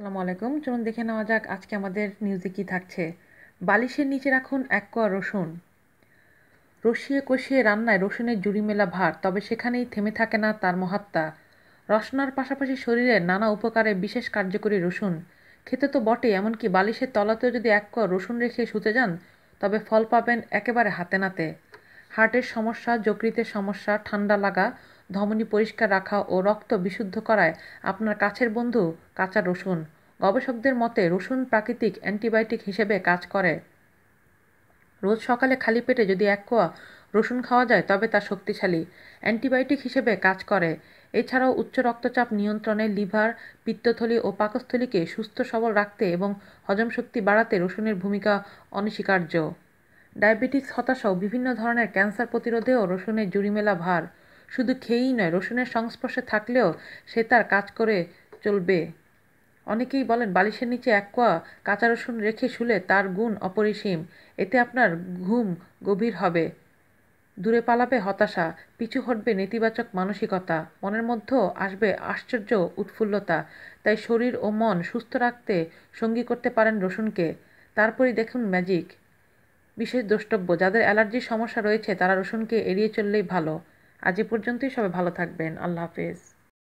আসসালামু আলাইকুম। চলুন দেখে নেওয়া যাক আজকে আমাদের নিউজে কি থাকছে। বালিশের নিচে রাখুন এক কোয়া রসুন। রসিয়ে কষিয়ে রান্নায় রসুনের জুড়ি মেলা ভার, তবে সেখানেই থেমে থাকে না তার মহাত্মা। রসনার পাশাপাশি শরীরের নানা উপকারে বিশেষ কার্যকরী রসুন। খেতে তো বটে এমনকি বালিশের তলাতেও যদি এক কোয়া রসুন রেখে শুতে যান, তবে ফল পাবেন একেবারে হাতে নাতে। হার্টের সমস্যা, যকৃতের সমস্যা, ঠান্ডা লাগা, ধমনী পরিষ্কার রাখা ও রক্ত বিশুদ্ধ করায় আপনার কাছের বন্ধু কাঁচা রসুন। গবেষকদের মতে রসুন প্রাকৃতিক অ্যান্টিবায়োটিক হিসেবে কাজ করে। রোজ সকালে খালি পেটে যদি এক কোয়া রসুন খাওয়া যায়, তবে তা শক্তিশালী অ্যান্টিবায়োটিক হিসেবে কাজ করে। এছাড়াও উচ্চ রক্তচাপ নিয়ন্ত্রণে লিভার, পিত্তথলি ও পাকস্থলীকে সুস্থ সবল রাখতে এবং হজম শক্তি বাড়াতে রসুনের ভূমিকা অনস্বীকার্য। ডায়াবেটিস, হতাশাও বিভিন্ন ধরনের ক্যান্সার প্রতিরোধেও রসুনের জুড়িমেলা ভার। শুধু খেয়েই নয়, রসুনের সংস্পর্শে থাকলেও সে তার কাজ করে চলবে। অনেকেই বলেন, বালিশের নিচে এক কোয়া কাঁচা রসুন রেখে শুলে তার গুণ অপরিসীম। এতে আপনার ঘুম গভীর হবে। দূরে পালাবে হতাশা, পিছু হটবে নেতিবাচক মানসিকতা, মনের মধ্যেও আসবে আশ্চর্য উৎফুল্লতা। তাই শরীর ও মন সুস্থ রাখতে সঙ্গী করতে পারেন রসুনকে। তারপরই দেখুন ম্যাজিক। বিশেষ দ্রষ্টব্য। যাদের অ্যালার্জির সমস্যা রয়েছে, তারা রসুনকে এড়িয়ে চললেই ভালো। আজ এ পর্যন্তই, সবাই ভালো থাকবেন। আল্লাহ হাফেজ।